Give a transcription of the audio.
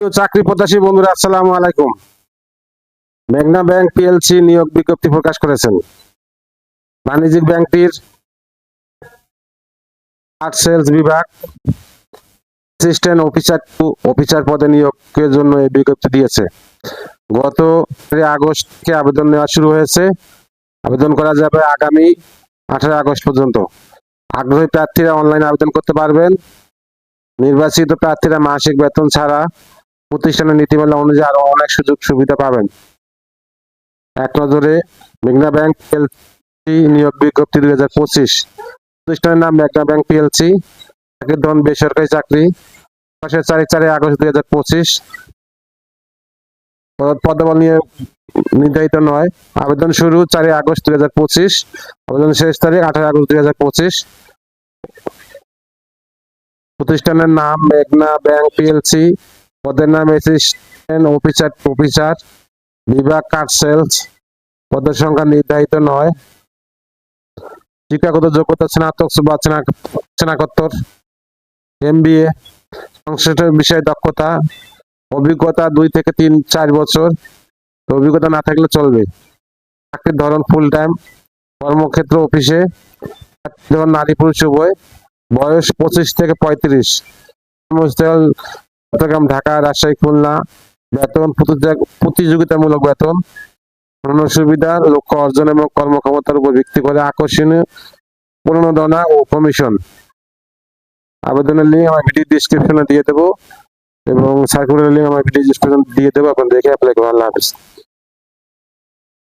চাকরি প্রত্যাশী বন্ধুরা, আসসালামু আলাইকুম। মেঘনা ব্যাংক পিএলসি নিয়োগ বিজ্ঞপ্তি প্রকাশ করেছেন। বাণিজ্যিক ব্যাংকটির আর্ট সেলস বিভাগ অ্যাসিস্ট্যান্ট অফিসার টু অফিসার পদে নিয়োগের জন্য এই বিজ্ঞপ্তি দিয়েছে। গত আগস্ট থেকে আবেদন নেওয়া শুরু হয়েছে। আবেদন করা যাবে আগামী আঠারো আগস্ট পর্যন্ত। আগ্রহী প্রার্থীরা অনলাইনে আবেদন করতে পারবেন। নির্বাচিত প্রার্থীরা মাসিক বেতন ছাড়া প্রতিষ্ঠানের নীতিমালা অনুযায়ী আরও অনেক সুযোগ সুবিধা পাবেন। এক নজরে মেঘনা ব্যাংক পিএলসি নিয়োগ বিজ্ঞপ্তি দুই হাজার পঁচিশ। প্রতিষ্ঠানের নাম মেঘনা ব্যাংক পিএলসি ধন বেসরকারি চাকরি। মাসের চারি চারি আগস্ট দুই হাজার পঁচিশ। পদবল নিয়ে নির্ধারিত নয়। আবেদন শুরু চারই আগস্ট দুই হাজার পঁচিশ। আবেদন শেষ তারিখ আঠারো আগস্ট দুই হাজার পঁচিশ। প্রতিষ্ঠানের নাম মেঘনা ব্যাংক পিএলসি পদের নাম অ্যাসিস্ট্যান্ট অফিসার অফিসার বিভাগ কার্ড সেলস পদের সংখ্যা নির্ধারিত নয়। শিক্ষাগত যোগ্যতা স্নাতক বা স্নাতকোত্তর এমবিএ সংশ্লিষ্ট বিষয়ে দক্ষতা, অভিজ্ঞতা দুই থেকে তিন, চার বছর। অভিজ্ঞতা না থাকলে চলবে। চাকরির ধরন ফুল টাইম কর্মক্ষেত্র অফিসে নারী পুরুষ উভয়। বয়স পঁচিশ থেকে পঁয়ত্রিশ। চট্টগ্রাম, ঢাকা, রাজশাহী, খুলনা। বেতন প্রতিযোগিতামূলক বেতন। পূর্ণ সুবিধা, লক্ষ্য অর্জন এবং কর্মক্ষমতার উপর ভিত্তি করে আকর্ষণীয় প্রণোদনা ও কমিশন। আবেদনের লিঙ্ক আমার ভিডিও ডিসক্রিপশনে দিয়ে দেবো এবং সার্কুলার লিঙ্ক আমার ভিডিও ডিসক্রিপশন দিয়ে দেবো। আপনার দেখে অ্যাপ্লাই করুন আল্লাহ হাফিজ।